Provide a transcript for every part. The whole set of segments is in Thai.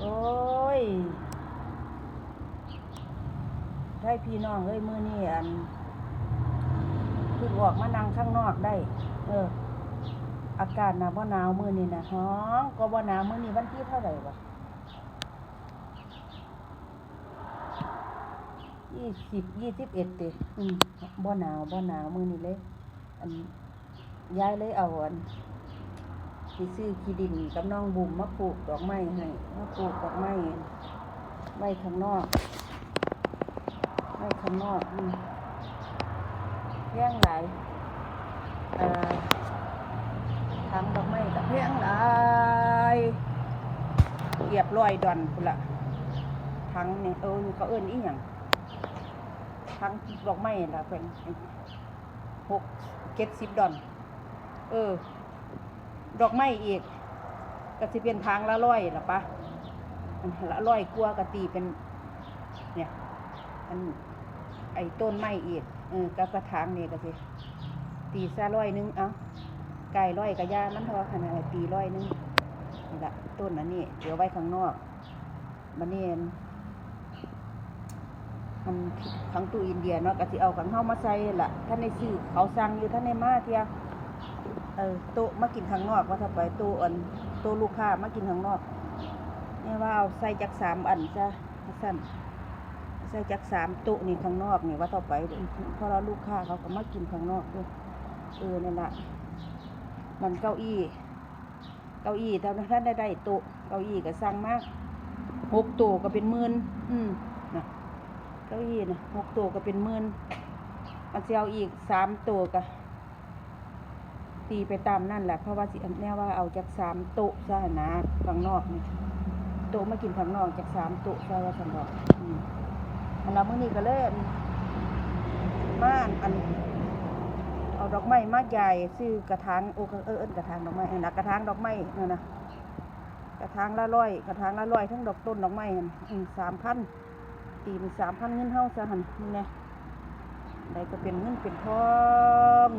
โอ้ย ได้พี่น้องเอ้ยมือนี่อันเพิ่งออกมานั่งข้างนอกได้ เออ อากาศหนาวบ่หนาวมือนี่นะฮ้องก็บ่หนาวมือนี่วันที่เท่าไหร่วะยี่สิบยี่สิบเอ็ดติอืมบ่หนาวบ่หนาวมือนี่เลย อันย้ายเลยเอาอัน ไปซื้อขี้ดินกับน้องบุ๋มมาปลูกดอกไม้ให้มาปลูกดอกไม้ไว้ข้างนอกไว้ข้างนอกอแย่งหลายทำดอกไม้กับแย่งหลายเรียบร้อยดอนพุ่นละทั้งเนี่ยเออเขาเอิ้นอีหยังทั้งดอกไม้ละเป็นหกเจ็ดสิบดอน เออ ดอกไม้อีกก็สิเป็นทางละร้อยละปะอันละร้อยกลัวกะตีเป็น เนี่ยอันไอ้ต้นไม้อีกเออกับกระถางนี่ก็สิตีซะร้อยนึงเอ้าไก่ร้อยกระยามันเท่าขนาดตีร้อยนึงนี่ละต้นอันนี้เดี๋ยวไว้ข้างนอกมันนี่อันอันขังตู้อินเดียเนาะก็สิเอาขังเฮามาใส่ล่ะท่านในซื้อเขาสั่งอยู่ท่านในมาเทีย ออโต๊ะมากินข้างนอกว่าถ้าไปโต๊ะอันโต๊ะลูกค้ามากินข้างนอกเนี่ยว่าเอาใส่จักสามอันจ้ะสั้นใส่จักสามตุนี่ข้างนอกนี่ว่าต่อไปเพราะเราลูกค้าเขาก็มากินข้างนอกด้วยเออนั่นแหละมันเก้าอี้ เก้าอี้ถ้าท่านได้ได้โต๊ะเก้าอี้ก็สั่งมากหกโต๊ะก็เป็นหมื่นอืมนะเก้าอี้นะหกโต๊ะก็เป็นหมื่นมันจะเอาอีกสามโต๊ะก็ ตีไปตามนั่นแหละเพราะว่าสิอันแน่ว่าเอาจากสามโต๊ะซะนะข้างนอกนี่โต๊ะมากินข้างนอกจากสามโต๊ะซะว่าสันบอกอันเรามื่อนี้ก็เลยอั่นมานอันเอาดอกไม้มาใหญ่ซื้อกระถางโอ้เออเอิ้นกระถางดอกไม้อันนะกระถางดอกไม้นั่นนะกระถางละร้อยกระถางละร้อยทั้งดอกต้นดอกไม้สามพันตีเป็นสามพันเงินเฮาซะหันนี่ไงใดก็เป็นเงินเป็นทอง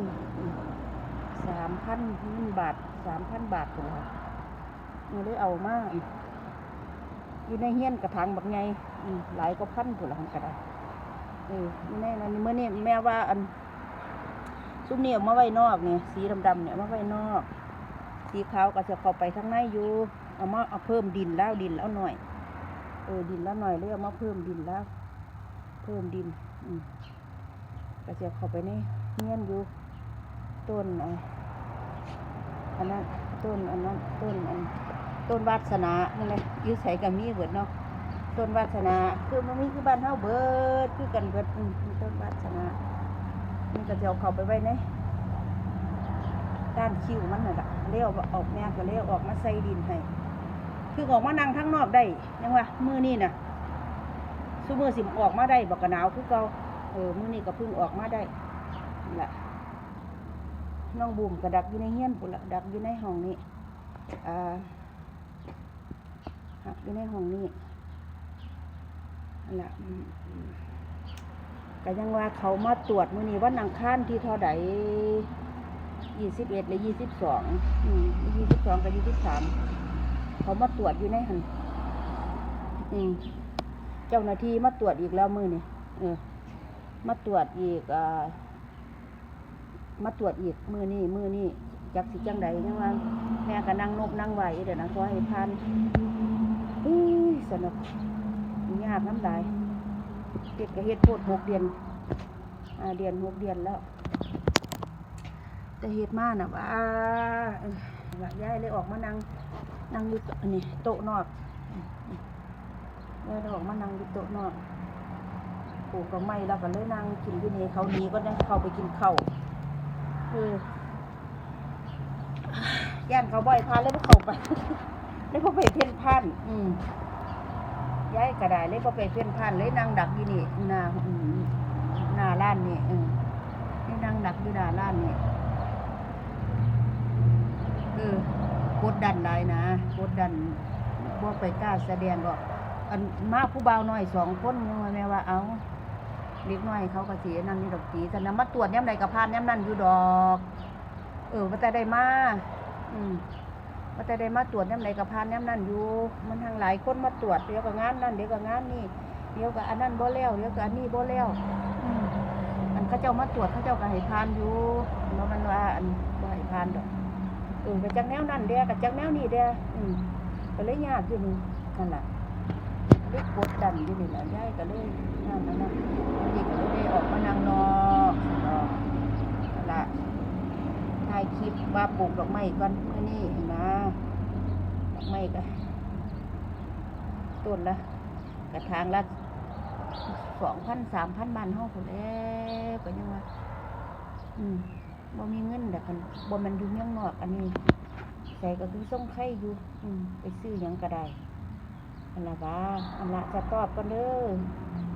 สามพันเงินบาทสามพันบาทตัวนี่เลยเอามาอยู่ในเฮี้ยนกระถางแบบไงหลายก็พันผุละหันกระไดเอออยู่ในนั้นเมื่อนี้แม่ว่าอันซุ้มเนี่ยมาไว้นอกเนี่ยสีดำๆเนี่ยมาไว้นอก สีขาวก็จะเข้าไปข้างในอยู่เอามาเอาเพิ่มดินแล้วดินแล้วหน่อยเออดินแล้วหน่อยเลยเอามาเพิ่มดินแล้ว เพิ่มดิน อืมก็จะเข้าไปในเฮี้ยนอยู่ ต้นอันนั้นต้นอันนั้นต้นอันต้นวาสนานั่นแหละยื้อใส่กับมีเบิดเนาะต้นวาสนาคือมันมีคือบ้านเฮาเบิดคือกันเบิดต้นวาสนานี่ก็จะเอาเขาไปไว้ในด้านคิวมันน่ะล่ะเลี้ยวออกแม่ก็เลี้ยวออกมาใส่ดินให้คือออกมานั่งข้งนอกได้ยังว่ามือนี่น่ะซุมือสิออกมาได้บอกกะหนาวคือเก่าเออมือนี่ก็เพิ่งออกมาได้นี่ล่ะ น้องบุ๋มก็ดักอยู่ในเฮียนปุ่นละดักอยู่ในห้องนี้อ่าหักอยู่ในห้องนี้นั่นละก็ยังว่าเขามาตรวจมื้อนี้วันอังคารที่เท่าใดยี่สิบเอ็ดหรือยี่สิบสองยี่สิบสองกับยี่สิบสามเขามาตรวจอยู่ในหันอืมเจ้าหน้าที่มาตรวจอีกแล้วมือนี้เออ มาตรวจอีกอ่า มาตรวจอีกมือนี้มื้อนี้จักสิจังใดยังว่าแม่ก็นั่งนบนั่งไหวเดี๋ยวนะขอให้พันอุ้ยสนุกยากน้ำลายเด็กก็เฮ็ดโพดหกเดือนอ่าเดือนหกเดือนแล้วแต่เฮ็ดมาน่ะว่าอยว่าย้ายเลยออกมานั่งนั่งอยู่โตนนี้โต๊ะนอกย้ายเลยออกมานั่งอยู่โต๊ะนอกปลูกดอกไม้แล้วก็เลยนั่งกินอยู่นี่เขาหนีก็ได้เข้าไปกินข้าว เออย่านเขาบ่อยพาเลยว่าเข้าไปเลยพอไปเพ่นพ่านอืมย้ายกระไดเลยพอไปเพ่นพ่านเลยนั่งดักอยู่นี่หน้าอืมหน้าร้านนี่เออนี่นั่งดักอยู่หน้าร้านนี่เออกดดันหลายนะกดดันบ่ไปกล้าแสดงหรอกอันมาผู้บ่าวน้อยสองคนยังว่าแม่ว่าเอา เล็กน้อยเขาก็สีนั่นนี่ดอกสีแต่นำมาตรวจย้ำใดกับพานย้ำนั่นอยู่ดอก เออว่าแต่ได้มาอืมว่าแต่ได้มาตรวจน้ำไหนกับพานน้ำนั่นอยู่ มันทางหลายคนมาตรวจเดี๋ยวกับงานนั่นเดี๋ยวกับงานนี่เดี๋ยวกับอันนั้นบ่แล้วเดี๋ยวกับอันนี้บ่แล้วอืมอันเขาเจ้ามาตรวจเขาเจ้าก็ให้พานอยู่เพราะมันว่าอันบ่ให้พานดอกเออไปจักแนวนั่นเด้อกับจักแนวนี้เด้ออืมก็เลยยากอยู่นี่นั่นล่ะเลยกดดันอยู่นี่ล่ะยายก็เลยนั่นนั่น ดีก็ได้ออกมานั่งนอกนาะนั่นละถ่ายคลิปว่าปลูกดอกไม้ก่อนมื้อนี้นะดอกไม้ก็ต้นละกระถางละสองพันสามพันบาทห้องคนแอ้ก็ยังว่า อืมบ่มีเงินแต่กันบ่มันอยู่เมืองนอกอันนี้ใส่ก็คือส่งไข่อยู่ อืมไปซื้อยังก็ได้อันละว่าอันละจะตอบกันเด้อ